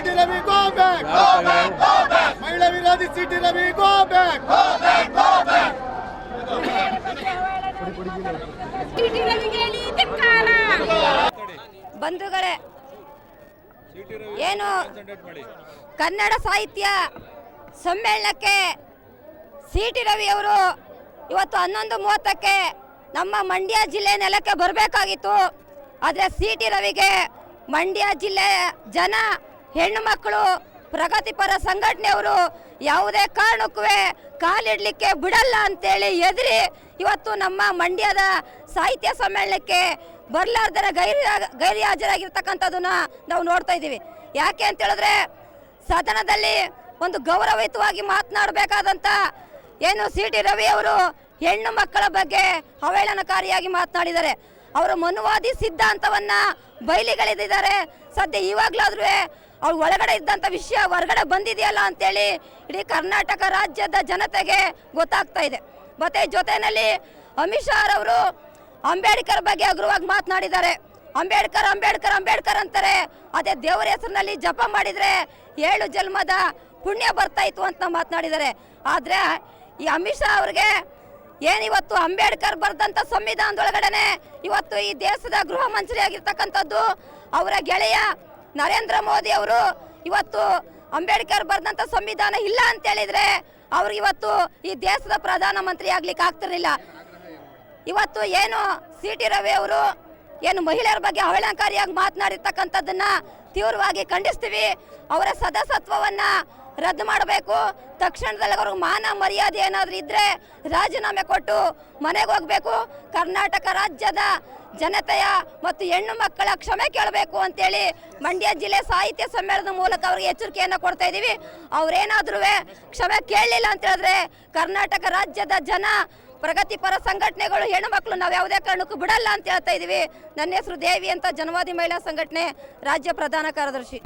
City Ravi go back ಮಹಿಳಾ ವಿರೋಧಿ city Ravi go back ಬಂಧುಗಳೇ ಏನು ಕನ್ನಡ ಸಾಹಿತ್ಯ ಸಮ್ಮೇಳನಕ್ಕೆ ಸಿ ಟಿ ರವಿ ಅವರು ಇವತ್ತು ಹನ್ನೊಂದು ಮೂವತ್ತಕ್ಕೆ ನಮ್ಮ ಮಂಡ್ಯ ಜಿಲ್ಲೆ ನೆಲಕ್ಕೆ ಬರಬೇಕಾಗಿತ್ತು. ಆದರೆ ಸಿ ಟಿ ರವಿಗೆ ಮಂಡ್ಯ ಜಿಲ್ಲೆಯ ಜನ ಹೆಣ್ಣು ಮಕ್ಕಳು, ಪ್ರಗತಿಪರ ಸಂಘಟನೆಯವರು ಯಾವುದೇ ಕಾರಣಕ್ಕೂ ಕಾಲಿಡಲಿಕ್ಕೆ ಬಿಡಲ್ಲ ಅಂತೇಳಿ ಎದುರಿ ಇವತ್ತು ನಮ್ಮ ಮಂಡ್ಯದ ಸಾಹಿತ್ಯ ಸಮ್ಮೇಳನಕ್ಕೆ ಬರಲಾರ್ದರ ಗೈರು ಗೈರಿ ಹಾಜರಾಗಿರ್ತಕ್ಕಂಥದ್ದನ್ನ ನಾವು ನೋಡ್ತಾ ಇದ್ದೀವಿ. ಯಾಕೆ ಅಂತ ಹೇಳಿದ್ರೆ ಸದನದಲ್ಲಿ ಒಂದು ಗೌರವಯುತವಾಗಿ ಮಾತನಾಡಬೇಕಾದಂಥ ಏನು ಸಿ ಟಿ ರವಿ ಅವರು ಹೆಣ್ಣು ಮಕ್ಕಳ ಬಗ್ಗೆ ಅವಹೇಳನಕಾರಿಯಾಗಿ ಮಾತನಾಡಿದ್ದಾರೆ. ಅವರು ಮನುವಾದಿ ಸಿದ್ಧಾಂತವನ್ನು ಬಯಲಿಗೆಳೆದಿದ್ದಾರೆ. ಸದ್ಯ ಇವಾಗಲಾದ್ರೂ ಅವ್ರು ಒಳಗಡೆ ಇದ್ದಂಥ ವಿಷಯ ಹೊರಗಡೆ ಬಂದಿದೆಯಲ್ಲ ಅಂತೇಳಿ ಇಡೀ ಕರ್ನಾಟಕ ರಾಜ್ಯದ ಜನತೆಗೆ ಗೊತ್ತಾಗ್ತಾ ಇದೆ. ಮತ್ತು ಜೊತೆಯಲ್ಲಿ ಅಮಿತ್ ಶಾ ಅವರು ಅಂಬೇಡ್ಕರ್ ಬಗ್ಗೆ ಅಗ್ರವಾಗಿ ಮಾತನಾಡಿದ್ದಾರೆ. ಅಂಬೇಡ್ಕರ್ ಅಂಬೇಡ್ಕರ್ ಅಂಬೇಡ್ಕರ್ ಅಂತಾರೆ. ಅದೇ ದೇವರ ಹೆಸರಿನಲ್ಲಿ ಜಪ ಮಾಡಿದರೆ ಏಳು ಜನ್ಮದ ಪುಣ್ಯ ಬರ್ತಾ ಇತ್ತು ಅಂತ ಮಾತನಾಡಿದ್ದಾರೆ. ಆದರೆ ಈ ಅಮಿತ್ ಶಾ ಅವ್ರಿಗೆ ಏನಿವತ್ತು ಅಂಬೇಡ್ಕರ್ ಬರೆದಂಥ ಸಂವಿಧಾನದೊಳಗಡೆ ಇವತ್ತು ಈ ದೇಶದ ಗೃಹ ಮಂತ್ರಿ ಆಗಿರ್ತಕ್ಕಂಥದ್ದು ಅವರ ಗೆಳೆಯ ನರೇಂದ್ರ ಮೋದಿ ಅವರು ಇವತ್ತು ಅಂಬೇಡ್ಕರ್ ಬರೆದಂತ ಸಂವಿಧಾನ ಇಲ್ಲ ಅಂತ ಹೇಳಿದ್ರೆ ಅವ್ರಿಗೆ ಇವತ್ತು ಈ ದೇಶದ ಪ್ರಧಾನ ಮಂತ್ರಿ ಆಗ್ಲಿಕ್ಕೆ ಆಗ್ತಿರಲಿಲ್ಲ. ಇವತ್ತು ಏನು ಸಿ ಟಿ ರವಿ ಅವರು ಏನು ಮಹಿಳೆಯರ ಬಗ್ಗೆ ಅವಹೇಳನಕಾರಿಯಾಗಿ ಮಾತನಾಡಿರ್ತಕ್ಕಂಥದ್ದನ್ನ ತೀವ್ರವಾಗಿ ಖಂಡಿಸ್ತೀವಿ. ಅವರ ಸದಸ್ಯತ್ವವನ್ನ ರದ್ದು ಮಾಡಬೇಕು. ತಕ್ಷಣದಲ್ಲಿ ಅವ್ರಿಗೆ ಮಾನ ಮರ್ಯಾದೆ ಏನಾದರೂ ಇದ್ರೆ ರಾಜೀನಾಮೆ ಕೊಟ್ಟು ಮನೆಗೆ ಹೋಗ್ಬೇಕು. ಕರ್ನಾಟಕ ರಾಜ್ಯದ ಜನತೆಯ ಮತ್ತು ಹೆಣ್ಣು ಮಕ್ಕಳ ಕ್ಷಮೆ ಕೇಳಬೇಕು ಅಂತೇಳಿ ಮಂಡ್ಯ ಜಿಲ್ಲೆ ಸಾಹಿತ್ಯ ಸಮ್ಮೇಳನದ ಮೂಲಕ ಅವ್ರಿಗೆ ಎಚ್ಚರಿಕೆಯನ್ನು ಕೊಡ್ತಾ ಇದ್ದೀವಿ. ಅವರೇನಾದ್ರೂ ಕ್ಷಮೆ ಕೇಳಲಿಲ್ಲ ಅಂತ ಹೇಳಿದ್ರೆ ಕರ್ನಾಟಕ ರಾಜ್ಯದ ಜನ, ಪ್ರಗತಿಪರ ಸಂಘಟನೆಗಳು, ಹೆಣ್ಣು ಮಕ್ಕಳು ನಾವು ಯಾವುದೇ ಕಾರಣಕ್ಕೂ ಬಿಡಲ್ಲ ಅಂತ ಹೇಳ್ತಾ ಇದ್ದೀವಿ. ನನ್ನ ಹೆಸರು ದೇವಿ ಅಂತ, ಜನವಾದಿ ಮಹಿಳಾ ಸಂಘಟನೆ ರಾಜ್ಯ ಪ್ರಧಾನ ಕಾರ್ಯದರ್ಶಿ.